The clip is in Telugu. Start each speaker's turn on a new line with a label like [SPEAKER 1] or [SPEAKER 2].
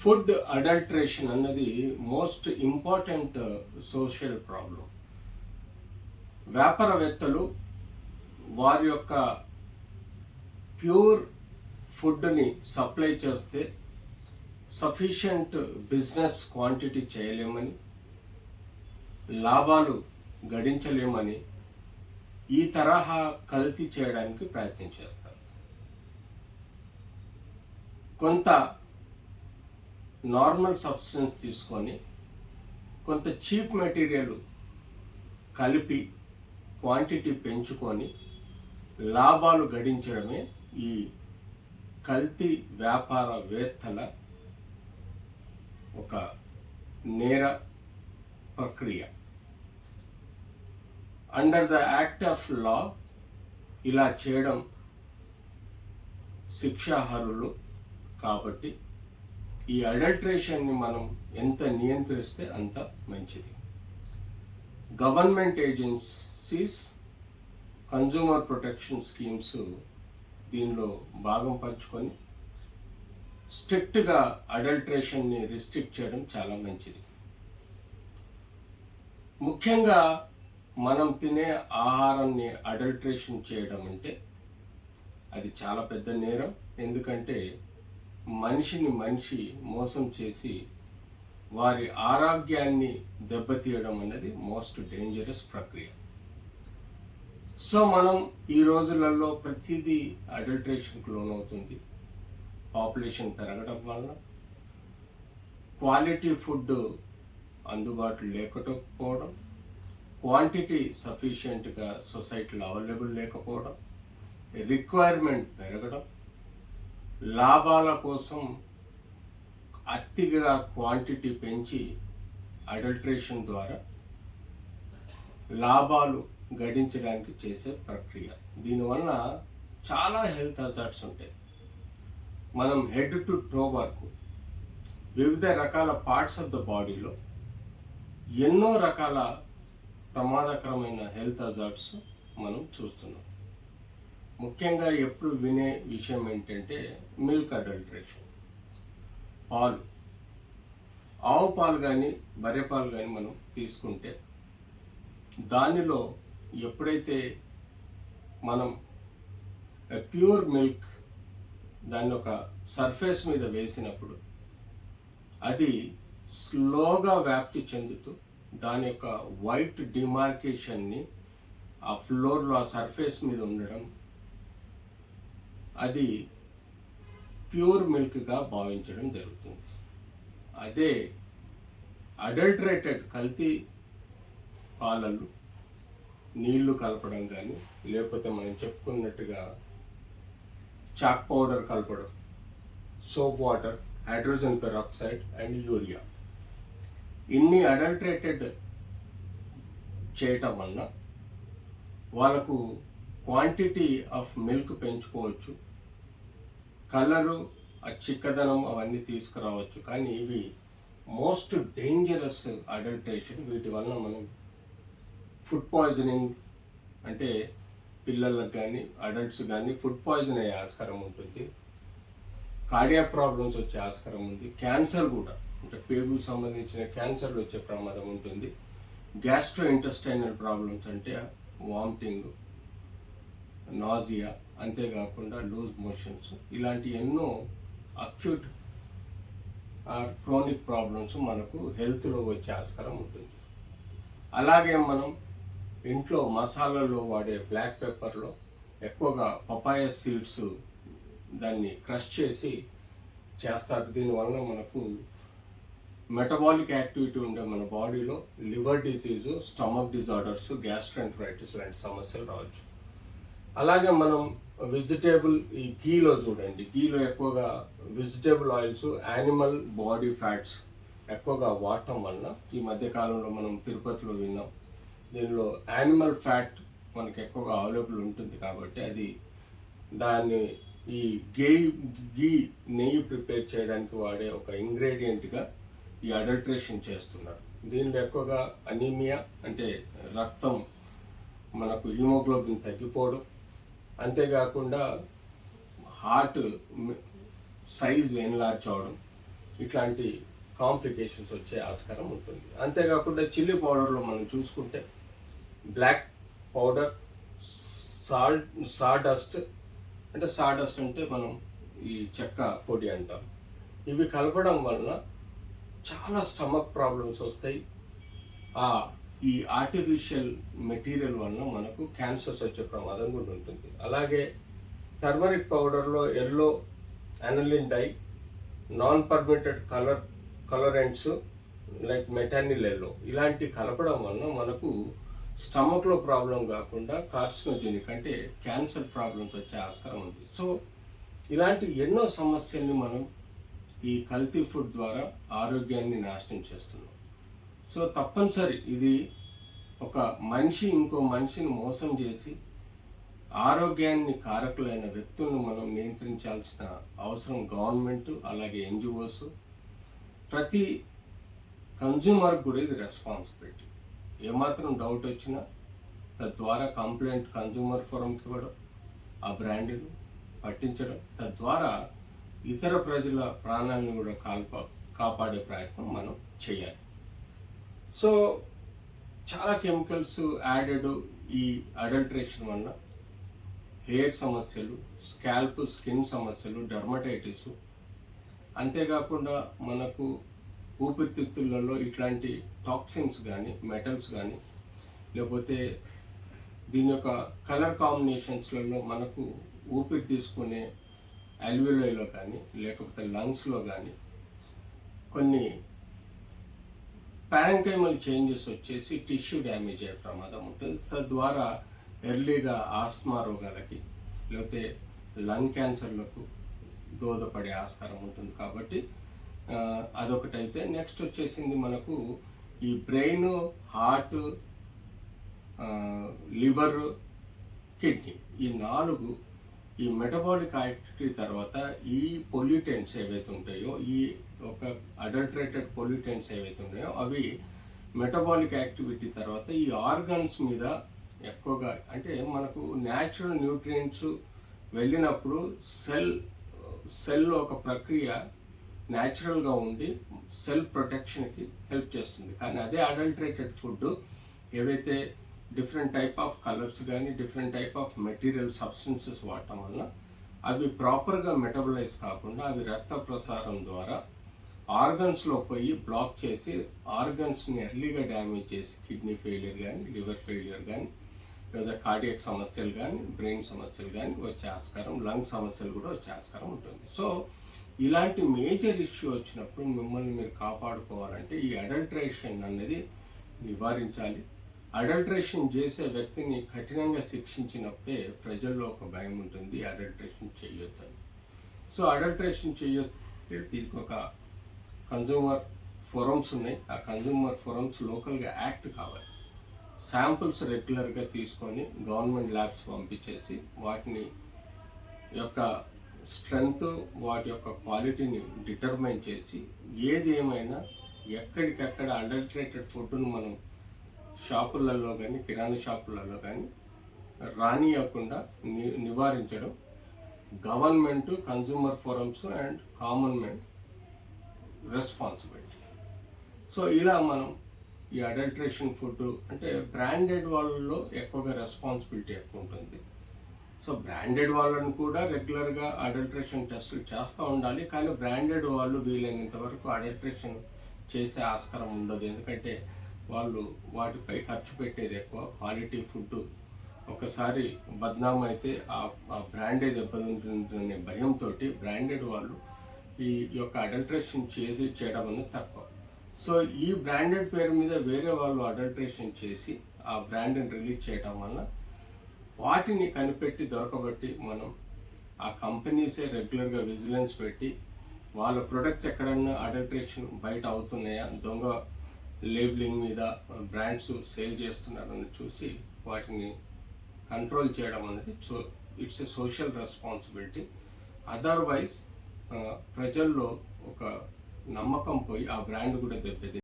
[SPEAKER 1] ఫుడ్ అడల్ట్రేషన్ అన్నది మోస్ట్ ఇంపార్టెంట్ సోషల్ ప్రాబ్లం. వ్యాపారవేత్తలు వారి యొక్క ప్యూర్ ఫుడ్ని సప్లై చేస్తే సఫిషియంట్ బిజినెస్ క్వాంటిటీ చేయలేమని లాభాలు గడించలేమని ఈ తరహా కల్తీ చేయడానికి ప్రయత్నం చేస్తారు. కొంత నార్మల్ సబ్స్టెన్స్ తీసుకొని కొంత చీప్ మెటీరియల్ కలిపి క్వాంటిటీ పెంచుకొని లాభాలు గడించడమే ఈ కల్తీ వ్యాపారవేత్తల ఒక నేర ప్రక్రియ. Under the act of law ఇలా చేయడం శిక్షార్హులు కాబట్టి ఈ అడల్ట్రేషన్ని మనం ఎంత నియంత్రిస్తే అంత మంచిది. Government agencies consumer protection schemes దీనిలో భాగం పంచుకొని స్ట్రిక్ట్గా అడల్ట్రేషన్ని రిస్ట్రిక్ట్ చేయడం చాలా మంచిది. ముఖ్యంగా మనం తినే ఆహారాన్ని అడల్ట్రేషన్ చేయడం అంటే అది చాలా పెద్ద నేరం. ఎందుకంటే మనిషిని మనిషి మోసం చేసి వారి ఆరోగ్యాన్ని దెబ్బతీయడం అనేది మోస్ట్ డేంజరస్ ప్రక్రియ. సో మనం ఈ రోజులలో ప్రతిదీ అడల్ట్రేషన్కి లోనవుతుంది. పాపులేషన్ పెరగడం వలన క్వాలిటీ ఫుడ్ అందుబాటులో లేకపోవడం క్వాంటిటీ సఫిషియెంట్గా సొసైటీలో అవైలబుల్ లేకపోవడం రిక్వైర్మెంట్ పెరగడం లాభాల కోసం అతిగా క్వాంటిటీ పెంచి అడల్ట్రేషన్ ద్వారా లాభాలు గడించడానికి చేసే ప్రక్రియ. దీనివల్ల చాలా హెల్త్ హజార్డ్స్ ఉంటాయి. మనం హెడ్ టు టో వరకు వివిధ రకాల పార్ట్స్ ఆఫ్ ద బాడీలో ఎన్నో రకాల ప్రమాదకరమైన హెల్త్ హజార్డ్స్ మనం చూస్తున్నాం. ముఖ్యంగా ఎప్పుడు వినే విషయం ఏంటంటే మిల్క్ అడల్ట్రేషన్. పాలు. ఆవు పాలు కానీ బర్రె పాలు కానీ మనం తీసుకుంటే దానిలో ఎప్పుడైతే మనం ప్యూర్ మిల్క్ దాన్ని ఒక సర్ఫేస్ మీద వేసినప్పుడు అది స్లోగా వ్యాప్తి చెందుతూ దాని యొక్క వైట్ డిమార్కేషన్ని ఆ ఫ్లోర్లో ఆ సర్ఫేస్ మీద ఉండడం అది ప్యూర్ మిల్క్గా భావించడం జరుగుతుంది. అదే అడల్టరేటెడ్ కల్తీ పాలలు నీళ్ళు కలపడం కానీ లేకపోతే మనం చెప్పుకున్నట్టుగా చాక్ పౌడర్ కలపడం soap water hydrogen peroxide and urea. ఇన్ని అడల్టరేటెడ్ చేయటం వల్ల వాళ్ళకు క్వాంటిటీ ఆఫ్ మిల్క్ పెంచుకోవచ్చు. కలరు ఆ చిక్కదనం అవన్నీ తీసుకురావచ్చు. కానీ ఇవి మోస్ట్ డేంజరస్ అడల్ట్రేషన్. వీటి వలన మనం ఫుడ్ పాయిజనింగ్ అంటే పిల్లలకు కానీ అడల్ట్స్ కానీ ఫుడ్ పాయిజన్ అయ్యే ఆస్కారం ఉంటుంది. కార్డియా ప్రాబ్లమ్స్ వచ్చే ఆస్కారం ఉంది. క్యాన్సర్ కూడా అంటే పేగు సంబంధించిన క్యాన్సర్లు వచ్చే ప్రమాదం ఉంటుంది. గ్యాస్ట్రో ఇంటెస్టైనల్ ప్రాబ్లమ్స్ అంటే వామిటింగ్ నాజియా అంతేకాకుండా లూజ్ మోషన్స్. ఇలాంటి ఎన్నో అక్యూట్ క్రోనిక్ ప్రాబ్లమ్స్ మనకు హెల్త్లో వచ్చే ఆస్కారం ఉంటుంది. అలాగే మనం ఇంట్లో మసాలాలో వాడే బ్లాక్ పెప్పర్లో ఎక్కువగా పపాయ సీడ్స్ దాన్ని క్రష్ చేసి చేస్తారు. దీనివల్ల మనకు మెటబాలిక్ యాక్టివిటీ ఉండే మన బాడీలో liver disease stomach disorders gastroenteritis లాంటి సమస్యలు రావచ్చు. అలాగే మనం వెజిటేబుల్ ఈ గీలో చూడండి గీలో ఎక్కువగా vegetable oils animal body fats ఎక్కువగా వాడటం వలన ఈ మధ్యకాలంలో మనం తిరుపతిలో విన్నాం. దీనిలో యానిమల్ ఫ్యాట్ మనకి ఎక్కువగా అవైలబుల్ ఉంటుంది కాబట్టి అది దాన్ని ఈ గే గీ నెయ్యి ప్రిపేర్ చేయడానికి వాడే ఒక ఇంగ్రీడియంట్గా ఈ అడల్ట్రేషన్ చేస్తున్నారు. దీనిలో ఎక్కువగా అనీమియా అంటే రక్తం మనకు హిమోగ్లోబిన్ తగ్గిపోవడం అంతేకాకుండా హార్ట్ సైజ్ ఎన్లార్జ్ అవడం ఇట్లాంటి కాంప్లికేషన్స్ వచ్చే ఆస్కారం ఉంటుంది. అంతేకాకుండా చిల్లీ పౌడర్లో మనం చూసుకుంటే బ్లాక్ పౌడర్ సాల్ట్ సాడస్ట్ అంటే సాడస్ట్ అంటే మనం ఈ చెక్క పొడి అంటాం. ఇవి కలపడం వలన చాలా స్టమక్ ప్రాబ్లమ్స్ వస్తాయి. ఆ ఈ ఆర్టిఫిషియల్ మెటీరియల్ వలన మనకు క్యాన్సర్స్ వచ్చే ప్రమాదం కూడా ఉంటుంది. అలాగే టర్మరిక్ పౌడర్లో yellow aniline dye non permitted colour colourants like metanil yellow ఇలాంటి కలపడం వలన మనకు స్టమక్లో ప్రాబ్లం కాకుండా కార్సినోజెనిక్ అంటే క్యాన్సర్ ప్రాబ్లమ్స్ వచ్చే ఆస్కారం ఉంది. సో ఇలాంటి ఎన్నో సమస్యల్ని మనం ఈ కల్తీ ఫుడ్ ద్వారా ఆరోగ్యాన్ని నాశనం చేస్తున్నాం. సో తప్పనిసరి ఇది ఒక మనిషి ఇంకో మనిషిని మోసం చేసి ఆరోగ్యాన్ని కారకులైన వ్యక్తులను మనం నియంత్రించాల్సిన అవసరం గవర్నమెంట్ అలాగే ఎన్జిఓస్. ప్రతి కన్జ్యూమర్ కూడా ఇది రెస్పాన్సిబిలిటీ. ఏమాత్రం డౌట్ వచ్చినా తద్వారా కంప్లైంట్ కన్జ్యూమర్ ఫోరంకి ఇవ్వడం ఆ బ్రాండ్ను పట్టించడం తద్వారా ఇతర ప్రజల ప్రాణాలను కూడా కాల్ప కాపాడే ప్రయత్నం మనం చేయాలి. సో చాలా కెమికల్స్ యాడెడ్ ఈ అడల్ట్రేషన్ వల్ల హెయిర్ సమస్యలు స్కాల్ప్ స్కిన్ సమస్యలు డర్మటైటిస్ అంతేకాకుండా మనకు ఊపిరితిత్తులలో ఇట్లాంటి టాక్సిన్స్ కానీ మెటల్స్ కానీ లేకపోతే దీని యొక్క కలర్ కాంబినేషన్స్లలో మనకు ఊపిరి తీసుకునే అల్విలోలో కానీ లేకపోతే లంగ్స్లో కానీ కొన్ని పారంకైమల్ చేంజెస్ వచ్చేసి టిష్యూ డ్యామేజ్ అయ్యే ప్రమాదం ఉంటుంది. తద్వారా ఎర్లీగా ఆస్మా రోగాలకి లేకపోతే లంగ్ క్యాన్సర్లకు దోదపడే ఆస్కారం ఉంటుంది కాబట్టి అదొకటైతే. నెక్స్ట్ వచ్చేసింది మనకు ఈ బ్రెయిన్ హార్ట్ లివర్ కిడ్నీ ఈ నాలుగు ఈ మెటబాలిక్ యాక్టివిటీ తర్వాత ఈ పొల్యూటెంట్స్ ఏవైతే ఉంటాయో ఈ ఒక అడల్టరేటెడ్ పొల్యూటెంట్స్ ఏవైతే ఉన్నాయో అవి మెటబాలిక్ యాక్టివిటీ తర్వాత ఈ ఆర్గన్స్ మీద ఎక్కువగా అంటే మనకు న్యాచురల్ న్యూట్రియంట్స్ వెళ్ళినప్పుడు సెల్ సెల్ ఒక ప్రక్రియ న్యాచురల్గా ఉండి సెల్ ప్రొటెక్షన్కి హెల్ప్ చేస్తుంది. కానీ అదే అడల్టరేటెడ్ ఫుడ్ ఏవైతే డిఫరెంట్ టైప్ ఆఫ్ కలర్స్ కానీ different type of material substances వాడటం వల్ల అవి ప్రాపర్గా మెటబలైజ్ కాకుండా అవి రక్త ప్రసారం ద్వారా ఆర్గన్స్లో పోయి బ్లాక్ చేసి ఆర్గన్స్ని ఎర్లీగా డ్యామేజ్ చేసి కిడ్నీ ఫెయిలియర్ కానీ లివర్ ఫెయిలియర్ కానీ లేదా కార్డియక్ సమస్యలు కానీ బ్రెయిన్ సమస్యలు కానీ వచ్చే ఆస్కారం లంగ్ సమస్యలు కూడా వచ్చే ఆస్కారం ఉంటుంది. సో ఇలాంటి మేజర్ ఇష్యూ వచ్చినప్పుడు మిమ్మల్ని మీరు కాపాడుకోవాలంటే ఈ అడల్ట్రేషన్ అనేది నివారించాలి. అడల్ట్రేషన్ చేసే వ్యక్తిని కఠినంగా శిక్షించినప్పుడే ప్రజల్లో ఒక భయం ఉంటుంది అడల్ట్రేషన్ చేయొద్దని. సో అడల్ట్రేషన్ చేయొద్దు దీనికి ఒక కన్జ్యూమర్ ఫోరమ్స్ ఉన్నాయి. ఆ కన్జ్యూమర్ ఫోరమ్స్ లోకల్గా యాక్ట్ కావాలి. శాంపుల్స్ రెగ్యులర్గా తీసుకొని గవర్నమెంట్ ల్యాబ్స్ పంపించేసి వాటిని యొక్క స్ట్రెంగ్త్ వాటి యొక్క క్వాలిటీని డిటర్మైన్ చేసి ఏది ఏమైనా ఎక్కడికక్కడ అడల్టరేటెడ్ ఫుడ్ను మనం షాపులలో కానీ కిరాణా షాపులలో కానీ రానియకుండా ని నివారించడం. Government consumer forums and common men responsibility. So ఇలా మనం ఈ అడల్ట్రేషన్ ఫుడ్ అంటే బ్రాండెడ్ వాళ్ళలో ఎక్కువగా రెస్పాన్సిబిలిటీ ఎక్కువ ఉంటుంది సో బ్రాండెడ్ వాళ్ళని కూడా రెగ్యులర్గా అడల్ట్రేషన్ టెస్టులు చేస్తూ ఉండాలి. కానీ బ్రాండెడ్ వాళ్ళు వీలైనంత వరకు అడల్ట్రేషన్ చేసే ఆస్కారం ఉండదు. ఎందుకంటే వాళ్ళు వాటిపై ఖర్చు పెట్టేది ఎక్కువ క్వాలిటీ ఫుడ్ ఒకసారి బద్నాం అయితే ఆ ఆ బ్రాండే దెబ్బతింటుందనే భయంతో బ్రాండెడ్ వాళ్ళు ఈ యొక్క అడల్ట్రేషన్ చేసి చేయడం అనేది తక్కువ. సో ఈ బ్రాండెడ్ పేరు మీద వేరే వాళ్ళు అడల్ట్రేషన్ చేసి ఆ బ్రాండ్ని రిలీజ్ చేయడం వల్ల వాటిని కనిపెట్టి దొరకబట్టి మనం ఆ కంపెనీసే రెగ్యులర్గా విజిలెన్స్ పెట్టి వాళ్ళ ప్రొడక్ట్స్ ఎక్కడన్నా అడల్ట్రేషన్ బయట అవుతున్నాయా దొంగ లేబులింగ్ మీద బ్రాండ్స్ సేల్ చేస్తున్నారని చూసి వాటిని కంట్రోల్ చేయడం అనేది so it's a social responsibility. Otherwise ప్రజల్లో ఒక నమ్మకం పోయి ఆ బ్రాండ్ కూడా దెబ్బతింది.